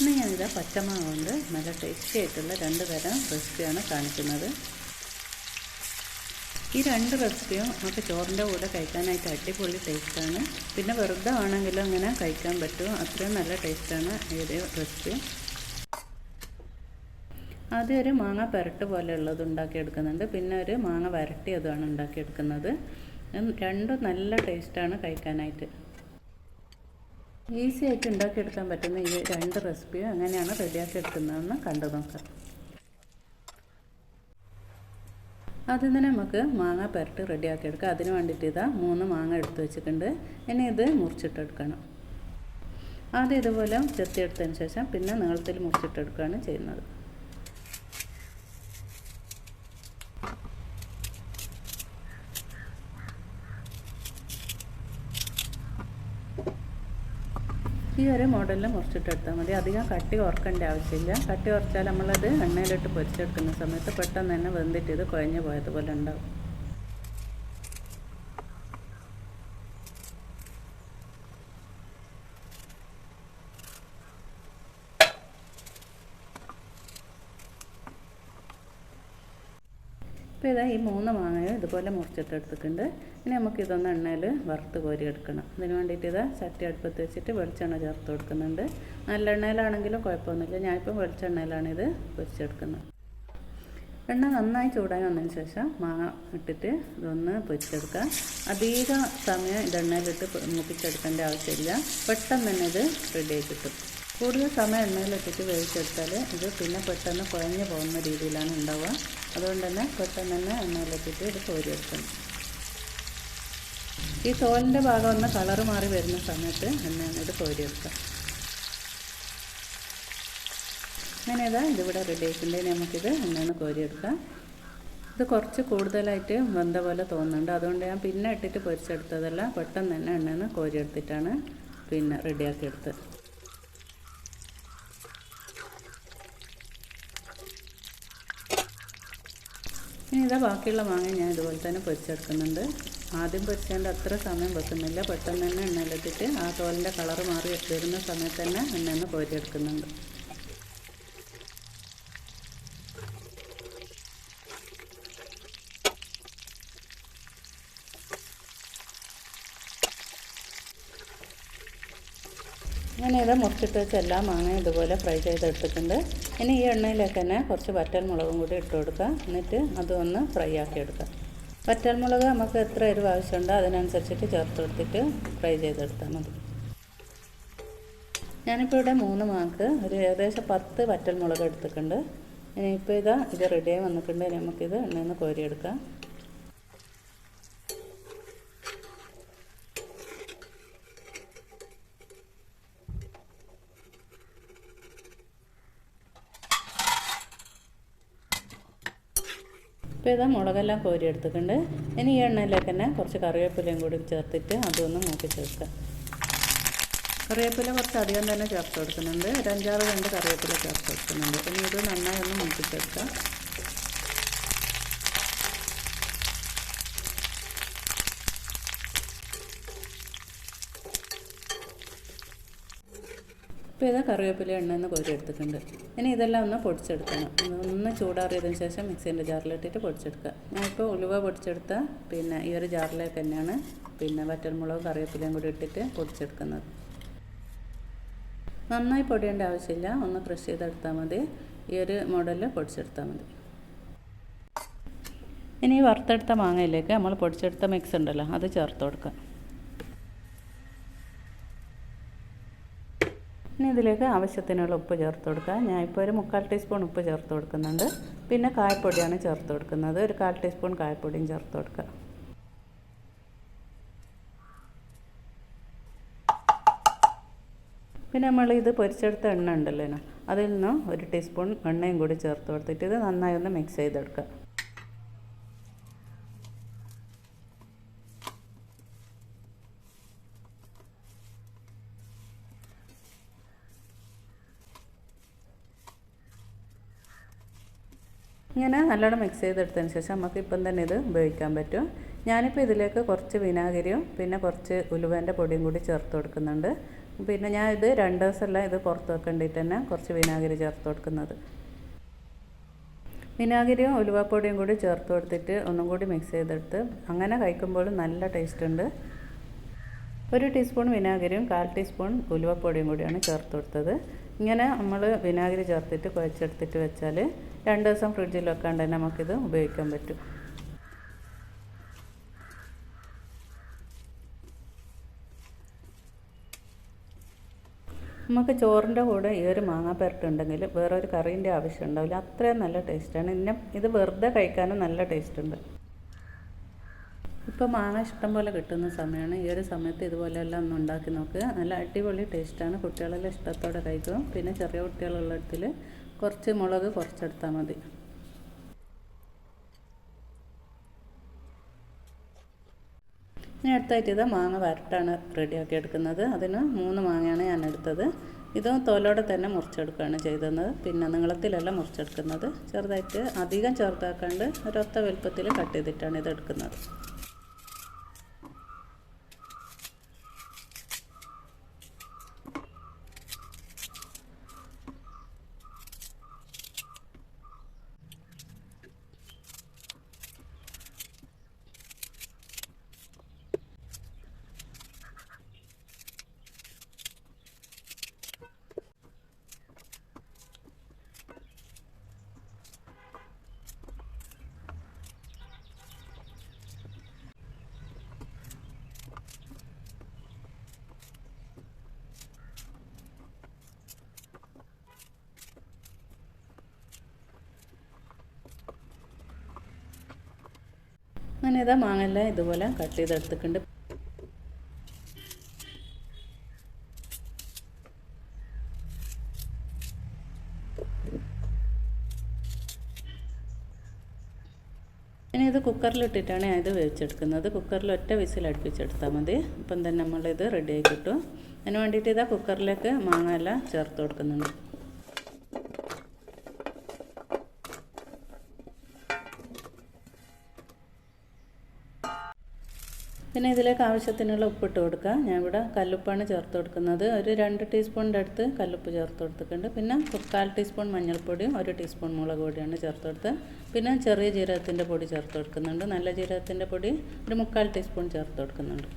ഇന്ന് ഞാനിത് പച്ചമാവ് കൊണ്ട് നല്ല ടേസ്റ്റി ആയിട്ടുള്ള രണ്ട് തരം റെസിപ്പിയാണ് കാണിക്കുന്നത്. ഈ രണ്ട് റെസിപ്പിയും നമുക്ക് ചോറിന്റെ കൂടെ കഴിക്കാനായിട്ട് അടിപൊളി ടേസ്റ്റാണ് പിന്നെ വെറുതെ ആണെങ്കിലും അങ്ങനെ കഴിക്കാൻ പറ്റും. അത്രയും നല്ല ടേസ്റ്റാണ് ഏത് റെസിപ്പി ആദ്യം ഒരു മാങ്ങ പെരട്ട് പോലെയുള്ളത് ഉണ്ടാക്കിയെടുക്കുന്നുണ്ട്. പിന്നെ ഒരു മാങ്ങ വരട്ടിയതുമാണ് ഉണ്ടാക്കിയെടുക്കുന്നത്. രണ്ടും നല്ല ടേസ്റ്റാണ് കഴിക്കാനായിട്ട്. ഈസി ആയിട്ട് ഉണ്ടാക്കിയെടുക്കാൻ പറ്റുന്ന ഈ രണ്ട് റെസിപ്പിയും എങ്ങനെയാണ് റെഡിയാക്കി എടുക്കുന്നതെന്ന് കണ്ടു നോക്കാം. ആദ്യം തന്നെ നമുക്ക് മാങ്ങ പുരട്ടി റെഡിയാക്കി എടുക്കാം. അതിന് വേണ്ടിയിട്ട് ഇതാ മൂന്ന് മാങ്ങ എടുത്ത് വെച്ചിട്ടുണ്ട്. ഇനി ഇത് മുറിച്ചിട്ടെടുക്കണം. ആദ്യം ഇതുപോലെ ചെത്തിയെടുത്തതിന് ശേഷം പിന്നെ നീളത്തിൽ മുറിച്ചിട്ടെടുക്കുകയാണ് ചെയ്യുന്നത്. ഈ ഒരു മോഡലിൽ മുറിച്ചിട്ടെടുത്താൽ മതി. അധികം കട്ടി ഉറക്കേണ്ട ആവശ്യമില്ല. കട്ടി ഉറച്ചാൽ നമ്മളത് എണ്ണയിലിട്ട് പൊരിച്ചെടുക്കുന്ന സമയത്ത് പെട്ടെന്ന് തന്നെ വെന്തിട്ട് ഇത് കുഴഞ്ഞു പോയതുപോലെ ഉണ്ടാവും. ഇപ്പോൾ ഇതാ ഈ മൂന്ന് മാങ്ങയും ഇതുപോലെ മുറിച്ചിട്ടെടുത്തിട്ടുണ്ട് ഇനി നമുക്കിതൊന്ന് എണ്ണയിൽ വറുത്ത് കോരി എടുക്കണം. അതിന് വേണ്ടിയിട്ട് ഇതാ ചട്ടി അടുപ്പത്ത് വെച്ചിട്ട് വെളിച്ചെണ്ണ ചേർത്ത് കൊടുക്കുന്നുണ്ട്. നല്ല എണ്ണയിലാണെങ്കിലും കുഴപ്പമൊന്നുമില്ല. ഞാനിപ്പം വെളിച്ചെണ്ണയിലാണ് ഇത് പൊരിച്ചെടുക്കുന്നത്. എണ്ണ നന്നായി ചൂടായി വന്നതിന് ശേഷം മാങ്ങ ഇട്ടിട്ട് ഇതൊന്ന് പൊരിച്ചെടുക്കുക അധിക സമയം ഇത് എണ്ണയിലിട്ട് മുക്കിച്ചെടുക്കേണ്ട ആവശ്യമില്ല. പെട്ടെന്ന് തന്നെ ഇത് റെഡിയായി കിട്ടും. കൂടുതൽ സമയം എണ്ണയിലിട്ടിട്ട് വേവിച്ചെടുത്താൽ ഇത് പിന്നെ പെട്ടെന്ന് കുഴഞ്ഞു പോകുന്ന രീതിയിലാണ് ഉണ്ടാവുക. അതുകൊണ്ട് തന്നെ പെട്ടെന്ന് തന്നെ എണ്ണയിലിട്ടിട്ട് ഇത് കോരിയെടുക്കണം. ഈ തോലിന്റെ ഭാഗം ഒന്ന് കളറ് മാറി വരുന്ന സമയത്ത് എണ്ണയാണ് ഇത് കോരിയെടുക്കാം അങ്ങനെ ഇതാ ഇതിവിടെ റെഡി ആയിട്ടുണ്ടെങ്കിൽ നമുക്കിത് എണ്ണയാണ് കോരിയെടുക്കാം ഇത് കുറച്ച് കൂടുതലായിട്ട് വെന്ത പോലെ തോന്നുന്നുണ്ട്. അതുകൊണ്ട് ഞാൻ പിന്നെ ഇട്ടിട്ട് പൊരിച്ചെടുത്തതല്ല പെട്ടെന്ന് തന്നെ എണ്ണയാണ് കോരിയെടുത്തിട്ടാണ് പിന്നെ റെഡിയാക്കി റെഡിയാക്കിയെടുത്തത് ഇനി ഇതാ ബാക്കിയുള്ള മാങ്ങ ഞാൻ ഇതുപോലെ തന്നെ പൊരിച്ചെടുക്കുന്നുണ്ട്. ആദ്യം പൊരിച്ചതിന്റെ അത്ര സമയം വെക്കുന്നില്ല. പെട്ടെന്ന് തന്നെ എണ്ണയിലിട്ടിട്ട് ആ തോലിന്റെ കളറ് മാറി വരുന്ന സമയത്ത് തന്നെ എണ്ണയിൽ കോരിയെടുക്കുന്നുണ്ട് അങ്ങനെ ഇത് മുറിച്ചിട്ട് വെച്ച് എല്ലാ മാങ്ങയും ഇതുപോലെ ഫ്രൈ ചെയ്തെടുത്തിട്ടുണ്ട്. ഇനി ഈ എണ്ണയിലേക്ക് തന്നെ കുറച്ച് വറ്റൽ മുളകും കൂടി ഇട്ട് കൊടുക്കുക. എന്നിട്ട് അതൊന്ന് ഫ്രൈ ആക്കി എടുക്കുക. വറ്റൽ മുളക് നമുക്ക് എത്ര എരിവ് ആവശ്യമുണ്ടോ അതിനനുസരിച്ചിട്ട് ചേർത്ത് കൊടുത്തിട്ട് ഫ്രൈ ചെയ്തെടുത്താൽ മതി. ഞാനിപ്പോൾ ഇവിടെ മൂന്ന് മാങ്ങക്ക് ഒരു ഏകദേശം പത്ത് വറ്റൽ മുളക് എടുത്തിട്ടുണ്ട്. ഇനിയിപ്പോൾ ഇതാ ഇത് റെഡിയായി വന്നിട്ടുണ്ട്. നമുക്കിത് എണ്ണയിൽ നിന്ന് കോരിയെടുക്കാം. ഇപ്പോൾ ഇതാ മുളകെല്ലാം കോരി എടുത്തിട്ടുണ്ട്. ഇനി ഈ എണ്ണയിലേക്ക് തന്നെ കുറച്ച് കറിവേപ്പിലയും കൂടി ചേർത്തിട്ട് അതൊന്ന് മൂപ്പിച്ചെടുക്കുക കറിവേപ്പില കുറച്ച് അധികം തന്നെ ചേർത്ത് കൊടുക്കുന്നുണ്ട്. ഒരു അഞ്ചാറ് രണ്ട് കറിവേപ്പില ചേർത്ത് കൊടുക്കുന്നുണ്ട്. ഇനി ഇത് നന്നായി ഒന്ന് മൂപ്പിച്ചെടുക്കുക ഇപ്പോൾ ഇതാ കറിവേപ്പില എണ്ണ കോരി എടുത്തിട്ടുണ്ട്. ഇനി ഇതെല്ലാം ഒന്ന് പൊടിച്ചെടുക്കണം. ഒന്ന് ചൂടാറിയതിന് ശേഷം മിക്സീന്റെ ജാറിലിട്ടിട്ട് പൊടിച്ചെടുക്കുക. ഞാനിപ്പോൾ ഉലുവ പൊടിച്ചെടുത്ത പിന്നെ ഈ ഒരു ജാറിലേക്ക് തന്നെയാണ് പിന്നെ വറ്റൽമുളക് കറിവേപ്പിലയും കൂടി ഇട്ടിട്ട് പൊടിച്ചെടുക്കുന്നത്. നന്നായി പൊടിയേണ്ട ആവശ്യമില്ല. ഒന്ന് ക്രഷ് ചെയ്തെടുത്താൽ മതി. ഈ ഒരു മോഡലിൽ പൊടിച്ചെടുത്താൽ മതി. ഇനി വറുത്തെടുത്ത മാങ്ങയിലേക്ക് നമ്മൾ പൊടിച്ചെടുത്ത മിക്സ് ഉണ്ടല്ലോ അത് ചേർത്ത് കൊടുക്കുക. ഇനി ഇതിലേക്ക് ആവശ്യത്തിനുള്ള ഉപ്പ് ചേർത്ത് കൊടുക്കുക. ഞാൻ ഇപ്പോൾ ഒരു മുക്കാൽ ടീസ്പൂൺ ഉപ്പ് ചേർത്ത് കൊടുക്കുന്നുണ്ട്. പിന്നെ കായപ്പൊടിയാണ് ചേർത്ത് കൊടുക്കുന്നത്. ഒരു കാൽ ടീസ്പൂൺ കായപ്പൊടിയും ചേർത്ത് കൊടുക്കുക. പിന്നെ നമ്മൾ ഇത് പൊരിച്ചെടുത്ത എണ്ണ ഉണ്ടല്ലോ അതിൽ നിന്ന് ഒരു ടീസ്പൂൺ എണ്ണയും കൂടി ചേർത്ത് കൊടുത്തിട്ട് ഇത് നന്നായി ഒന്ന് മിക്സ് ചെയ്തെടുക്കുക. ഇങ്ങനെ നല്ലോണം മിക്സ് ചെയ്തെടുത്തതിന് ശേഷം നമുക്ക് ഇപ്പം തന്നെ ഇത് ഉപയോഗിക്കാൻ പറ്റും. ഞാനിപ്പോൾ ഇതിലേക്ക് കുറച്ച് വിനാഗിരിയും പിന്നെ കുറച്ച് ഉലുവേന്റെ പൊടിയും കൂടി ചേർത്ത് കൊടുക്കുന്നുണ്ട്. പിന്നെ ഞാൻ ഇത് രണ്ട് ദിവസമല്ല ഇത് പുറത്ത് വെക്കേണ്ടിയിട്ട് തന്നെ കുറച്ച് വിനാഗിരി ചേർത്ത് കൊടുക്കുന്നത്. വിനാഗിരിയും ഉലുവപ്പൊടിയും കൂടി ചേർത്ത് കൊടുത്തിട്ട് ഒന്നും കൂടി മിക്സ് ചെയ്തെടുത്ത് അങ്ങനെ കഴിക്കുമ്പോൾ നല്ല ടേസ്റ്റ് ഉണ്ട്. ഒരു ടീസ്പൂൺ വിനാഗിരിയും കാൽ ടീസ്പൂൺ ഉലുവപ്പൊടിയും കൂടിയാണ് ചേർത്ത് കൊടുത്തത്. ഇങ്ങനെ നമ്മൾ വിനാഗിരി ചേർത്തിട്ട് കുഴച്ചെടുത്തിട്ട് വെച്ചാൽ രണ്ട് ദിവസം ഫ്രിഡ്ജിൽ വെക്കാണ്ട് തന്നെ നമുക്കിത് ഉപയോഗിക്കാൻ പറ്റും. നമുക്ക് ചോറിന്റെ കൂടെ ഈ ഒരു മാങ്ങ ഉണ്ടെങ്കിൽ വേറെ ഒരു കറീന്റെ ആവശ്യം ഉണ്ടാവില്ല അത്രയും നല്ല ടേസ്റ്റാണ്. ഇന്നെ ഇത് വെറുതെ കഴിക്കാനും നല്ല ടേസ്റ്റ് ഉണ്ട് ഇപ്പോൾ മാങ്ങ ഇഷ്ടം പോലെ കിട്ടുന്ന സമയമാണ്. ഈ ഒരു സമയത്ത് ഇതുപോലെയെല്ലാം ഒന്ന് ഉണ്ടാക്കി നോക്കുക. നല്ല അടിപൊളി ടേസ്റ്റാണ്. കുട്ടികളെല്ലാം ഇഷ്ടത്തോടെ കഴിക്കും പിന്നെ ചെറിയ കുട്ടികളുള്ള ഇടത്തിൽ കുറച്ച് മുളക് കുറച്ചെടുത്താൽ മതി. ഇനി അടുത്തായിട്ട് ഇത് മാങ്ങ വരട്ടാണ് റെഡിയാക്കി എടുക്കുന്നത്. അതിന് മൂന്ന് മാങ്ങയാണ് ഞാൻ എടുത്തത്. ഇത് തോലോടെ തന്നെ മുറിച്ചെടുക്കുകയാണ് ചെയ്തത്. പിന്നെ നീളത്തിലല്ല മുറിച്ചെടുക്കുന്നത്. ചെറുതായിട്ട് അധികം ചെറുതാക്കാണ്ട് ഒരൊത്ത വലുപ്പത്തിൽ കട്ട് ചെയ്തിട്ടാണ് ഇത് എടുക്കുന്നത്. അങ്ങനെ ഇതാ മാങ്ങല്ല ഇതുപോലെ കട്ട് ചെയ്തെടുത്തിട്ടുണ്ട്. ഇനി ഇത് കുക്കറിലിട്ടിട്ടാണ് ഞാൻ ഇത് വേവിച്ചെടുക്കുന്നത്. കുക്കറിൽ ഒറ്റ വിസിൽ അടുപ്പിച്ചെടുത്താൽ മതി. അപ്പം തന്നെ നമ്മളിത് റെഡിയായി കിട്ടും. അതിന് വേണ്ടിയിട്ട് ഇതാ കുക്കറിലേക്ക് മാങ്ങ എല്ലാം ചേർത്ത് കൊടുക്കുന്നുണ്ട്. പിന്നെ ഇതിലേക്ക് ആവശ്യത്തിനുള്ള ഉപ്പിട്ട് കൊടുക്കുക. ഞാൻ ഇവിടെ കല്ലുപ്പാണ് ചേർത്ത് കൊടുക്കുന്നത്. ഒരു രണ്ട് ടീസ്പൂണിന്റെ അടുത്ത് കല്ലുപ്പ് ചേർത്ത് കൊടുത്തിട്ടുണ്ട്. പിന്നെ കാൽ ടീസ്പൂൺ മഞ്ഞൾപ്പൊടിയും ഒരു ടീസ്പൂൺ മുളക് പൊടിയാണ് ചേർത്ത് കൊടുത്ത് പിന്നെ ചെറിയ ജീരകത്തിന്റെ പൊടി ചേർത്ത് കൊടുക്കുന്നുണ്ട്. നല്ല ജീരകത്തിന്റെ പൊടി ഒരു മുക്കാൽ ടീസ്പൂൺ ചേർത്ത് കൊടുക്കുന്നുണ്ട്.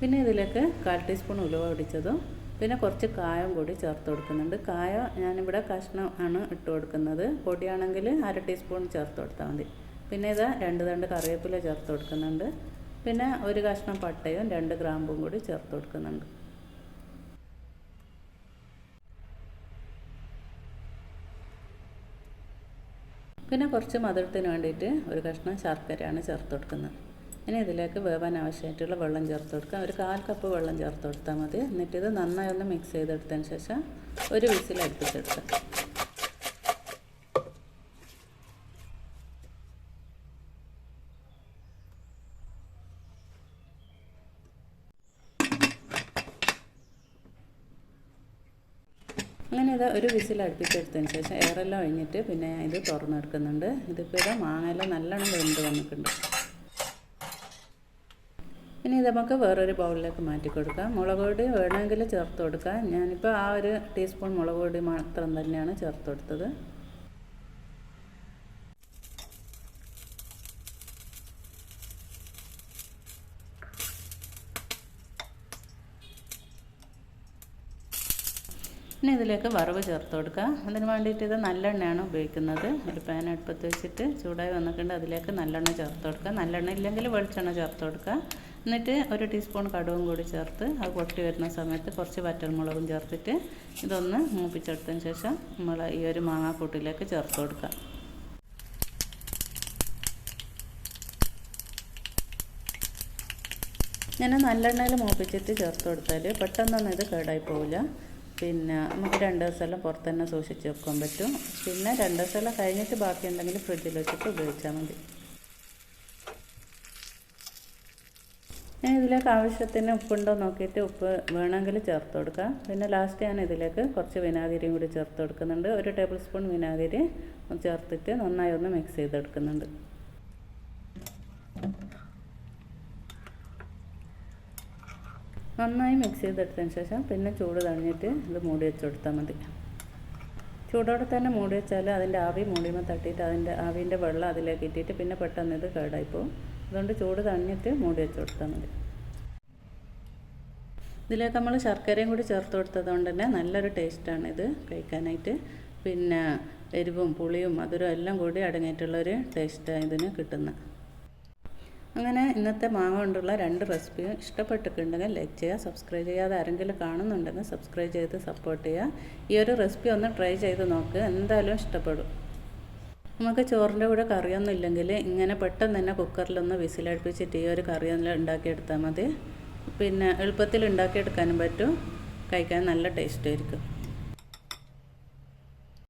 പിന്നെ ഇതിലേക്ക് കാൽ ടീസ്പൂൺ ഉലുവ പിടിച്ചതും പിന്നെ കുറച്ച് കായം കൂടി ചേർത്ത് കൊടുക്കുന്നുണ്ട്. കായ ഞാനിവിടെ കഷ്ണം ആണ് ഇട്ട് കൊടുക്കുന്നത്. പൊടിയാണെങ്കിൽ അര ടീസ്പൂൺ ചേർത്ത് കൊടുത്താൽ മതി. പിന്നെ ഇത് രണ്ട് തണ്ട് കറിവേപ്പില ചേർത്ത് കൊടുക്കുന്നുണ്ട്. പിന്നെ ഒരു കഷ്ണം പട്ടയും രണ്ട് ഗ്രാമ്പും കൂടി ചേർത്ത് കൊടുക്കുന്നുണ്ട്. പിന്നെ കുറച്ച് മധുരത്തിന് വേണ്ടിയിട്ട് ഒരു കഷ്ണം ശർക്കരയാണ് ചേർത്ത് കൊടുക്കുന്നത്. ഇനി ഇതിലേക്ക് വേവാൻ ആവശ്യമായിട്ടുള്ള വെള്ളം ചേർത്ത് കൊടുക്കാം ഒരു കാൽ കപ്പ് വെള്ളം ചേർത്ത് കൊടുത്താൽ മതി. എന്നിട്ട് ഇത് നന്നായി ഒന്ന് മിക്സ് ചെയ്തെടുത്തതിന് ശേഷം ഒരു വിസിൽ അടുപ്പിച്ചെടുക്കാം അങ്ങനെ ഇത് ഒരു വിസിൽ അടുപ്പിച്ചെടുത്തതിന് ശേഷം എയറെല്ലാം ഒഴിഞ്ഞിട്ട് പിന്നെ ഇത് തുറന്നെടുക്കുന്നുണ്ട് ഇതിപ്പോൾ ഇത് മാങ്ങയെല്ലാം നല്ലോണം വെന്ത് വന്നിട്ടുണ്ട്. ഇനി ഇത് നമുക്ക് വേറൊരു ബൗളിലേക്ക് മാറ്റി കൊടുക്കാം. മുളക് പൊടി വേണമെങ്കിൽ ചേർത്ത് കൊടുക്കാം. ഞാനിപ്പോൾ ആ ഒരു ടീസ്പൂൺ മുളക് പൊടി മാത്രം തന്നെയാണ് ചേർത്ത് കൊടുത്തത്. ഇനി ഇതിലേക്ക് വറവ് ചേർത്ത് കൊടുക്കുക. അതിന് വേണ്ടിയിട്ട് ഇത് നല്ലെണ്ണയാണ് ഉപയോഗിക്കുന്നത്. ഒരു പാൻ അടുപ്പത്ത് വെച്ചിട്ട് ചൂടായി വന്നിട്ടുണ്ട്. അതിലേക്ക് നല്ലെണ്ണ ചേർത്ത് കൊടുക്കുക. നല്ലെണ്ണ ഇല്ലെങ്കിൽ വെളിച്ചെണ്ണ ചേർത്ത് കൊടുക്കുക. എന്നിട്ട് ഒരു ടീസ്പൂൺ കടുവും കൂടി ചേർത്ത് അത് പൊട്ടി വരുന്ന സമയത്ത് കുറച്ച് വറ്റൽമുളകും ചേർത്തിട്ട് ഇതൊന്ന് മൂപ്പിച്ചെടുത്തതിന് ശേഷം നമ്മൾ ഈ ഒരു മാങ്ങാക്കൂട്ടിലേക്ക് ചേർത്ത് കൊടുക്കുക. ഞാൻ നല്ലെണ്ണയിൽ മൂപ്പിച്ചിട്ട് ചേർത്ത് കൊടുത്താൽ പെട്ടെന്നൊന്നും ഇത് കേടായി പോവില്ല. പിന്നെ നമുക്ക് രണ്ട് ദിവസമെല്ലാം പുറത്ത് തന്നെ സൂക്ഷിച്ച് വെക്കാൻ പറ്റും. പിന്നെ രണ്ട് ദിവസമെല്ലാം കഴിഞ്ഞിട്ട് ബാക്കി ഉണ്ടെങ്കിൽ ഫ്രിഡ്ജിൽ വെച്ചിട്ട് ഉപയോഗിച്ചാൽ മതി. ഞാൻ ഇതിലേക്ക് ആവശ്യത്തിന് ഉപ്പുണ്ടോ നോക്കിയിട്ട് ഉപ്പ് വേണമെങ്കിൽ ചേർത്ത് കൊടുക്കാം. പിന്നെ ലാസ്റ്റ് ഞാൻ ഇതിലേക്ക് കുറച്ച് വിനാഗിരിയും കൂടി ചേർത്ത് കൊടുക്കുന്നുണ്ട്. ഒരു ടേബിൾ സ്പൂൺ വിനാഗിരി ചേർത്തിട്ട് നന്നായി ഒന്ന് മിക്സ് ചെയ്തെടുക്കുന്നുണ്ട്. നന്നായി മിക്സ് ചെയ്തെടുത്തതിന് ശേഷം പിന്നെ ചൂട് തണിഞ്ഞിട്ട് ഇത് മൂടി വെച്ച് കൊടുത്താൽ മതി. ചൂടോടെ തന്നെ മൂടി വെച്ചാൽ അതിന്റെ ആവി മൂടിയുമ്പോൾ തട്ടിയിട്ട് അതിന്റെ ആവിന്റെ വെള്ളം അതിലേക്ക് ഇട്ടിട്ട് പിന്നെ പെട്ടെന്ന് ഇത് കേടായിപ്പോവും അതുകൊണ്ട് ചൂട് തണിഞ്ഞിട്ട് മൂടി വെച്ച് കൊടുത്താൽ മതി. ഇതിലേക്ക് നമ്മൾ ശർക്കരയും കൂടി ചേർത്ത് കൊടുത്തത് കൊണ്ട് തന്നെ നല്ലൊരു ടേസ്റ്റാണ് ഇത് കഴിക്കാനായിട്ട്. പിന്നെ എരിവും പുളിയും മധുരവും എല്ലാം കൂടി അടങ്ങിയിട്ടുള്ളൊരു ടേസ്റ്റാണ് ഇതിന് കിട്ടുന്നത് അങ്ങനെ ഇന്നത്തെ മാങ്ങ കൊണ്ടുള്ള രണ്ട് റെസിപ്പിയും ഇഷ്ടപ്പെട്ടിട്ടുണ്ടെങ്കിൽ ലൈക്ക് ചെയ്യുക സബ്സ്ക്രൈബ് ചെയ്യാതെ ആരെങ്കിലും കാണുന്നുണ്ടെങ്കിൽ സബ്സ്ക്രൈബ് ചെയ്ത് സപ്പോർട്ട് ചെയ്യുക. ഈ ഒരു റെസിപ്പി ഒന്ന് ട്രൈ ചെയ്ത് നോക്ക് എന്തായാലും ഇഷ്ടപ്പെടും. നമുക്ക് ചോറിന്റെ കൂടെ കറിയൊന്നും ഇല്ലെങ്കിൽ ഇങ്ങനെ പെട്ടെന്ന് തന്നെ കുക്കറിലൊന്ന് വിസിലടുപ്പിച്ചിട്ട് ഈ ഒരു കറിയൊന്നും ഉണ്ടാക്കിയെടുത്താൽ മതി. പിന്നെ എളുപ്പത്തിൽ ഉണ്ടാക്കിയെടുക്കാനും പറ്റും. കഴിക്കാൻ നല്ല ടേസ്റ്റ് ആയിരിക്കും.